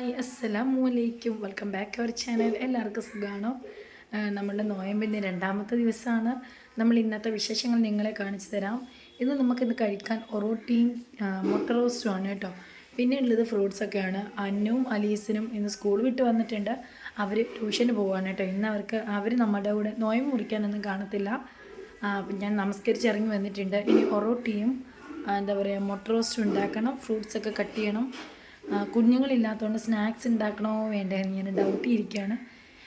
Hi അസ്സലാമു അലൈക്കും welcome back our channel. എല്ലാവർക്കും സുഖമാണോ നമ്മളുടെ നോയമ്പിന്റെ രണ്ടാമത്തെ ദിവസമാണ് നമ്മൾ ഇന്നത്തെ വിശേഷങ്ങൾ നിങ്ങളെ കാണിച്ചു തരാം. ഇന്ന് നമുക്കിന്ന് കഴിക്കാൻ ഒറോട്ടിയും മുട്ട റോസ്റ്റും ആണ് കേട്ടോ. പിന്നെ ഉള്ളത് ഫ്രൂട്ട്സൊക്കെയാണ് അന്നും അലീസിനും ഇന്ന് സ്കൂൾ വിട്ട് വന്നിട്ടുണ്ട്. അവർ ട്യൂഷന് പോവാണ് കേട്ടോ. ഇന്ന് അവർക്ക് അവർ നമ്മുടെ കൂടെ നോയമ്പ് മുറിക്കാനൊന്നും കാണത്തില്ല. ഞാൻ നമസ്കരിച്ച് ഇറങ്ങി വന്നിട്ടുണ്ട്. ഇനി ഒറോട്ടിയും എന്താ പറയുക മുട്ട റോസ്റ്റും ഉണ്ടാക്കണം. ഫ്രൂട്ട്സൊക്കെ കട്ട് ചെയ്യണം. കുഞ്ഞുങ്ങളില്ലാത്തതുകൊണ്ട് സ്നാക്സ് ഉണ്ടാക്കണോ വേണ്ടേ എന്ന് ഞാൻ ഡൗട്ടിയിരിക്കുകയാണ്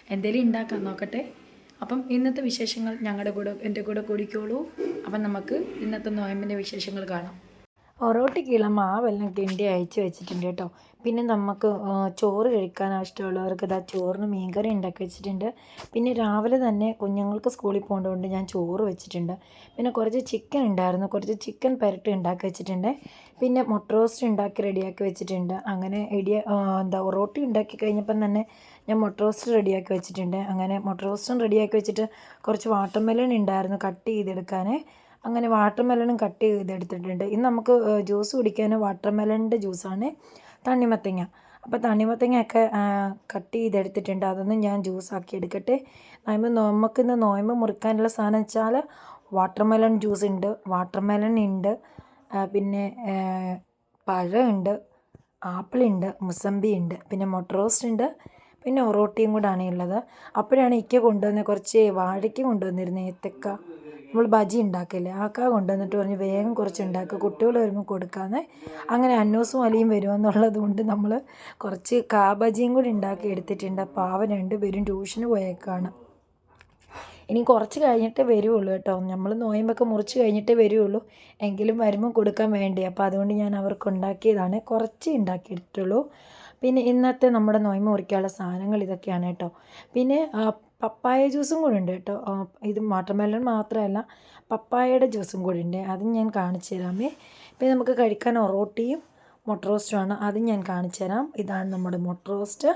എന്തെങ്കിലും ഉണ്ടാക്കാൻ നോക്കട്ടെ. അപ്പം ഇന്നത്തെ വിശേഷങ്ങൾ ഞങ്ങളുടെ കൂടെ എന്റെ കൂടെ കൂടിക്കോളൂ. അപ്പം നമുക്ക് ഇന്നത്തെ നോയമ്പിന്റെ വിശേഷങ്ങൾ കാണാം. ഒറോട്ടിക്കുള്ള മാവെല്ലാം കിണ്ടി അയച്ച് വെച്ചിട്ടുണ്ട് കേട്ടോ. പിന്നെ നമുക്ക് ചോറ് കഴിക്കാൻ ഇഷ്ടമുള്ളവർക്ക് ഇതാ ചോറിന് മീൻകറി ഉണ്ടാക്കി വെച്ചിട്ടുണ്ട്. പിന്നെ രാവിലെ തന്നെ കുഞ്ഞുങ്ങൾക്ക് സ്കൂളിൽ പോകേണ്ടതുകൊണ്ട് ഞാൻ ചോറ് വെച്ചിട്ടുണ്ട്. പിന്നെ കുറച്ച് ചിക്കൻ ഉണ്ടായിരുന്നു. കുറച്ച് ചിക്കൻ പെരട്ട് ഉണ്ടാക്കി വെച്ചിട്ടുണ്ട്. പിന്നെ മുട്ട റോസ്റ്റ് ഉണ്ടാക്കി റെഡിയാക്കി വെച്ചിട്ടുണ്ട്. അങ്ങനെ ഇടിയ എന്താ റോട്ടി ഉണ്ടാക്കി കഴിഞ്ഞപ്പം തന്നെ ഞാൻ മുട്ട റോസ്റ്റ് റെഡിയാക്കി വെച്ചിട്ടുണ്ട്. അങ്ങനെ മുട്ട റോസ്റ്റും റെഡിയാക്കി വെച്ചിട്ട് കുറച്ച് വാട്ടർമെലൺ ഉണ്ടായിരുന്നു കട്ട് ചെയ്തെടുക്കാൻ അങ്ങനെ വാട്ടർമെലണും കട്ട് ചെയ്തെടുത്തിട്ടുണ്ട് ഇന്ന് നമുക്ക് ജ്യൂസ് കുടിക്കാൻ വാട്ടർമെലണിന്റെ ജ്യൂസാണ് തണ്ണിമത്തങ്ങ. അപ്പോൾ തണ്ണിമത്തങ്ങയൊക്കെ കട്ട് ചെയ്തെടുത്തിട്ടുണ്ട്. അതൊന്നും ഞാൻ ജ്യൂസാക്കി എടുക്കട്ടെ. നോയമ്പ് നമുക്ക് ഇന്ന് നോയമ്പ് മുറിക്കാനുള്ള സാധനം വെച്ചാൽ വാട്ടർമെലൺ ജ്യൂസ് ഉണ്ട് വാട്ടർമെലൺ ഉണ്ട് പിന്നെ പഴമുണ്ട് ആപ്പിളുണ്ട് മുസമ്പി ഉണ്ട് പിന്നെ മൊട്ടറോസ്റ്റ് ഉണ്ട് പിന്നെ ഒറോട്ടിയും കൂടാണ് ഉള്ളത്. അപ്പോഴാണ് ഇക്ക കൊണ്ടുവന്ന കുറച്ച് വാഴയ്ക്ക് കൊണ്ടുവന്നിരുന്നത് ഏത്തക്ക. നമ്മൾ ബജി ഉണ്ടാക്കില്ലേ? ആക്ക കൊണ്ടുവന്നിട്ട് പറഞ്ഞ് വേഗം കുറച്ച് ഉണ്ടാക്കുക കുട്ടികൾ വരുമ്പോൾ കൊടുക്കാന്ന്. അങ്ങനെ അന്നൂസും അലിയും വരുമെന്നുള്ളത് കൊണ്ട് നമ്മൾ കുറച്ച് കാ ബജിയും കൂടി ഉണ്ടാക്കി എടുത്തിട്ടുണ്ട്. പാവ രണ്ടുപേരും ട്യൂഷന് പോയേക്കാണ്. ഇനി കുറച്ച് കഴിഞ്ഞിട്ടേ വരുള്ളൂ കേട്ടോ. നമ്മൾ നോയമ്പൊക്കെ മുറിച്ച് കഴിഞ്ഞിട്ടേ വരുള്ളൂ എങ്കിലും വരുമ്പോൾ കൊടുക്കാൻ വേണ്ടി? അപ്പോൾ അതുകൊണ്ട് ഞാൻ അവർക്ക് ഉണ്ടാക്കിയതാണ്. കുറച്ച് ഉണ്ടാക്കിയിട്ടുള്ളൂ. പിന്നെ ഇന്നത്തെ നമ്മുടെ നോയമ്പ് മുറിക്കാനുള്ള സാധനങ്ങൾ ഇതൊക്കെയാണ് കേട്ടോ. പിന്നെ പപ്പായ ജ്യൂസും കൂടെ ഉണ്ട് കേട്ടോ. ഇത് വാട്ടർമെലൺ മാത്രമല്ല പപ്പായയുടെ ജ്യൂസും കൂടെ ഉണ്ട്. അതും ഞാൻ കാണിച്ചു തരാമേ പിന്നെ നമുക്ക് കഴിക്കാൻ ഒറോട്ടിയും മുട്ട റോസ്റ്റുമാണ് അതും ഞാൻ കാണിച്ചു തരാം. ഇതാണ് നമ്മുടെ മുട്ട റോസ്റ്റ്.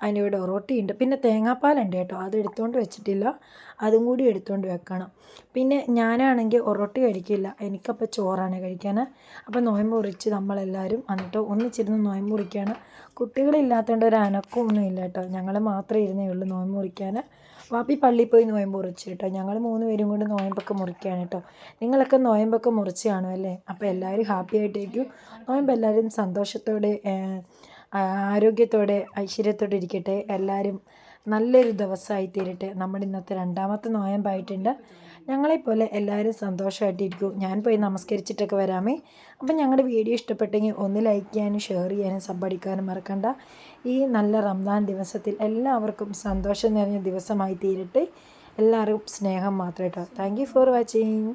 അതിന്റെ കൂടെ ഒറോട്ടി ഉണ്ട് പിന്നെ തേങ്ങാപ്പാലുണ്ട് കേട്ടോ. അത് എടുത്തുകൊണ്ട് വെച്ചിട്ടില്ല. അതും കൂടി എടുത്തുകൊണ്ട് വെക്കണം. പിന്നെ ഞാനാണെങ്കിൽ ഒറോട്ടി കഴിക്കില്ല. എനിക്കപ്പോൾ ചോറാണ് കഴിക്കാൻ അപ്പോൾ നോയമ്പ് മുറിച്ച് നമ്മളെല്ലാവരും എന്നിട്ട് ഒന്നിച്ചിരുന്ന് നോയമ്പ് മുറിക്കുകയാണ് കുട്ടികളില്ലാത്തതുകൊണ്ട് ഒരു അനക്കമൊന്നും ഇല്ല കേട്ടോ. ഞങ്ങൾ മാത്രമേ ഇരുന്നേ ഉള്ളൂ നോയമ്പ് മുറിക്കാൻ വാപ്പി പള്ളിയിൽ പോയി നോയമ്പ് മുറിച്ച് കേട്ടോ. ഞങ്ങൾ മൂന്ന് പേരും കൊണ്ട് നോയമ്പൊക്കെ മുറിക്കുകയാണ് കേട്ടോ. നിങ്ങളൊക്കെ നോയമ്പൊക്കെ മുറിച്ച് കാണുമല്ലേ അപ്പോൾ എല്ലാവരും ഹാപ്പി ആയിട്ടേക്കും നോയമ്പ് എല്ലാവരും സന്തോഷത്തോടെ ആരോഗ്യത്തോടെ ഐശ്വര്യത്തോടെ ഇരിക്കട്ടെ. എല്ലാവരും നല്ലൊരു ദിവസമായി തീരട്ടെ നമ്മുടെ ഇന്നത്തെ രണ്ടാമത്തെ നോയമ്പായിട്ടുണ്ട്. ഞങ്ങളെപ്പോലെ എല്ലാവരും സന്തോഷമായിട്ടിരിക്കും. ഞാൻ പോയി നമസ്കരിച്ചിട്ടൊക്കെ വരാമേ. അപ്പം ഞങ്ങളുടെ വീഡിയോ ഇഷ്ടപ്പെട്ടെങ്കിൽ ഒന്ന് ലൈക്ക് ചെയ്യാനും ഷെയർ ചെയ്യാനും സബ്ബടിക്കാനും മറക്കണ്ട. ഈ നല്ല റംസാൻ ദിവസത്തിൽ എല്ലാവർക്കും സന്തോഷം നിറഞ്ഞ ദിവസമായി തീരട്ടെ എല്ലാവർക്കും സ്നേഹം മാത്രം കേട്ടോ താങ്ക് ഫോർ വാച്ചിങ്